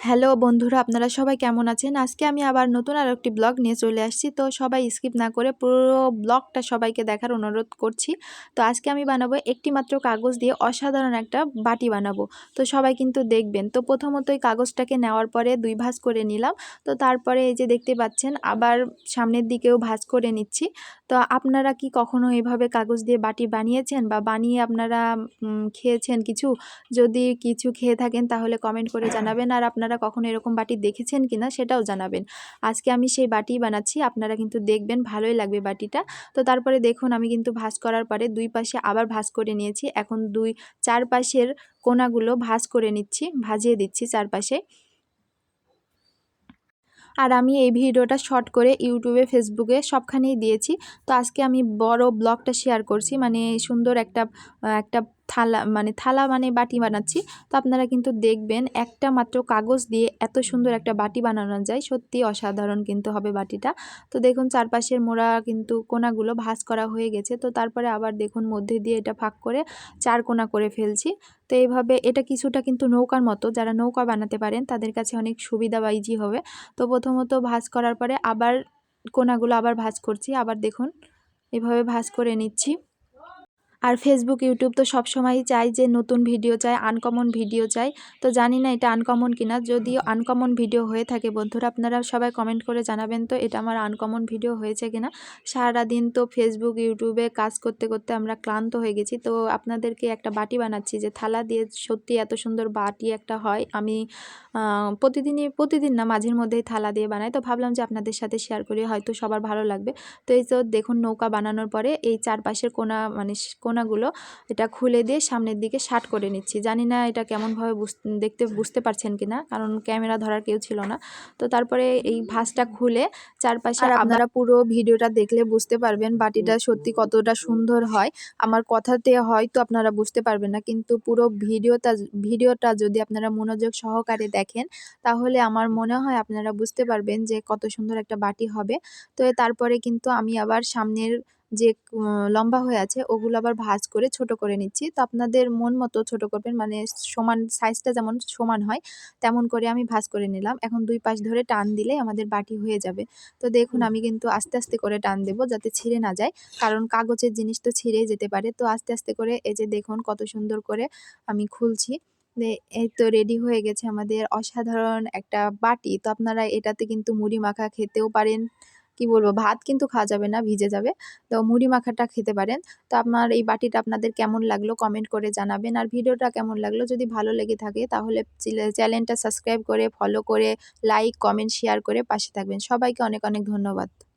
Hello বন্ধুরা, আপনারা সবাই কেমন আছেন? আজকে আমি আবার নতুন আর একটি ব্লগ নিয়ে চলে আসছি। তো সবাই স্কিপ না করে পুরো ব্লগটা সবাইকে দেখার অনুরোধ করছি। তো আজকে আমি বানাবো একটি মাত্র কাগজ দিয়ে অসাধারণ একটা বাটি বানাবো। তো সবাই কিন্তু দেখবেন, তো প্রথমত এই কাগজটাকে নেওয়ার পরে দুই ভাঁজ করে নিলাম। তো তারপরে এই যে দেখতে পাচ্ছেন, আবার সামনের দিকেও ভাঁজ করে নিচ্ছি। তো আপনারা কি কখনো এভাবে কাগজ দিয়ে বাটি বানিয়েছেন বা বানিয়ে আপনারা খেয়েছেন কিছু? যদি কিছু খেয়ে থাকেন তাহলে কমেন্ট করে জানাবেন। আর আপনারা আপনারা কখনো এরকম বাটি দেখেছেন কিনা সেটাও জানাবেন। আজকে আমি সেই বাটি বানাচ্ছি, আপনারা কিন্তু দেখবেন ভালোই লাগবে বাটিটা। তো তারপরে দেখুন, আমি কিন্তু ভাজ করার পরে দুই পাশে আবার ভাজ করে নিয়েছি। এখন দুই চার পাশের কোনাগুলো ভাজ করে নিচ্ছি, ভাজিয়ে দিচ্ছি চারপাশে। আর আমি এই ভিডিওটা শর্ট করে ইউটিউবে, ফেসবুকে সবখানেই দিয়েছি। তো আজকে আমি বড় ব্লগটা শেয়ার করছি মানে সুন্দর একটা একটা থালা মানে থালা মানে বাটি বানাচ্ছি। তো আপনারা কিন্তু দেখবেন একটা মাত্র কাগজ দিয়ে এত সুন্দর একটা বাটি বানানো যায়। সত্যি অসাধারণ কিন্তু হবে বাটিটা। তো দেখুন চারপাশের মোড়া কিন্তু কোনাগুলো ভাজ করা হয়ে গেছে। তো তারপরে আবার দেখুন মধ্যে দিয়ে এটা ফাঁক করে চার কোনা করে ফেলছি। তো এইভাবে এটা কিছুটা কিন্তু নৌকার মতো, যারা নৌকা বানাতে পারেন তাদের কাছে অনেক সুবিধা বা ইজি হবে। তো প্রথমত ভাজ করার পরে আবার কোনাগুলো আবার ভাজ করছি। আবার দেখুন এভাবে ভাজ করে নিচ্ছি। আর ফেসবুক ইউটিউব তো সবসময়ই চাই যে নতুন ভিডিও চাই আনকমন ভিডিও চাই। তো জানি না এটা আনকমন কিনা। যদিও আনকমন ভিডিও হয়ে থাকে বন্ধুরা, আপনারা সবাই কমেন্ট করে জানাবেন তো এটা আমার আনকমন ভিডিও হয়েছে কিনা। সারাদিন তো ফেসবুক ইউটিউবে কাজ করতে করতে আমরা ক্লান্ত হয়ে গেছি। তো আপনাদেরকে একটা বাটি বানাচ্ছি যে থালা দিয়ে সত্যি এত সুন্দর বাটি একটা হয়। আমি প্রতিদিনই, প্রতিদিন না, মাঝের মধ্যেই থালা দিয়ে বানাই। তো ভাবলাম যে আপনাদের সাথে শেয়ার করি, হয়তো সবার ভালো লাগবে। তো এই তো দেখুন, নৌকা বানানোর পরে এই চারপাশের কোনা মানে কোনাগুলো এটা খুলে দিয়ে সামনের দিকে শার্ট করে নিচ্ছি। জানি না এটা কেমনভাবে দেখতে বুঝতে পারছেন কি না কারণ ক্যামেরা ধরার কেউ ছিল না। তো তারপরে এই ভাঁজটা খুলে চারপাশে আপনারা পুরো ভিডিওটা দেখলে বুঝতে পারবেন বাটিটা সত্যি কতটা সুন্দর হয়। আমার কথাতে হয়তো আপনারা বুঝতে পারবেন না কিন্তু পুরো ভিডিওটা ভিডিওটা যদি আপনারা মনোযোগ সহকারে দেখেন তাহলে আমার মনে হয় আপনারা বুঝতে পারবেন যে কত সুন্দর একটা বাটি হবে। তো তারপরে কিন্তু আমি আবার সামনের যে লম্বা হয়ে আছে ওগুলো আবার ভাজ করে ছোট করে নিচ্ছি। তো আপনাদের মন মতো ছোট করবেন মানে সমান সাইজটা যেমন সমান হয় তেমন করে আমি ভাজ করে নিলাম। এখন দুই পাশ ধরে টান দিলে আমাদের বাটি হয়ে যাবে। তো দেখুন আমি কিন্তু আস্তে আস্তে করে টান দেবো যাতে ছিঁড়ে না যায়। কারণ কাগজের জিনিস তো ছিঁড়েই যেতে পারে। তো আস্তে আস্তে করে এই যে দেখুন কত সুন্দর করে আমি খুলছি। এই তো রেডি হয়ে গেছে আমাদের অসাধারণ একটা বাটি। তো আপনারা এটাতে কিন্তু মুড়ি মাখা খেতেও পারেন। কি বলব, ভাত কিন্তু খাওয়া যাবে না, ভিজে যাবে। তো মুড়ি মাখাটা খেতে পারেন। তো আপনার এই বাটিটা আপনাদের কেমন লাগল কমেন্ট করে জানাবেন। আর ভিডিওটা কেমন লাগল যদি ভালো লেগে থাকে তাহলে চ্যানেলটা সাবস্ক্রাইব করে ফলো করে লাইক কমেন্ট শেয়ার করে পাশে থাকবেন। সবাইকে অনেক অনেক ধন্যবাদ।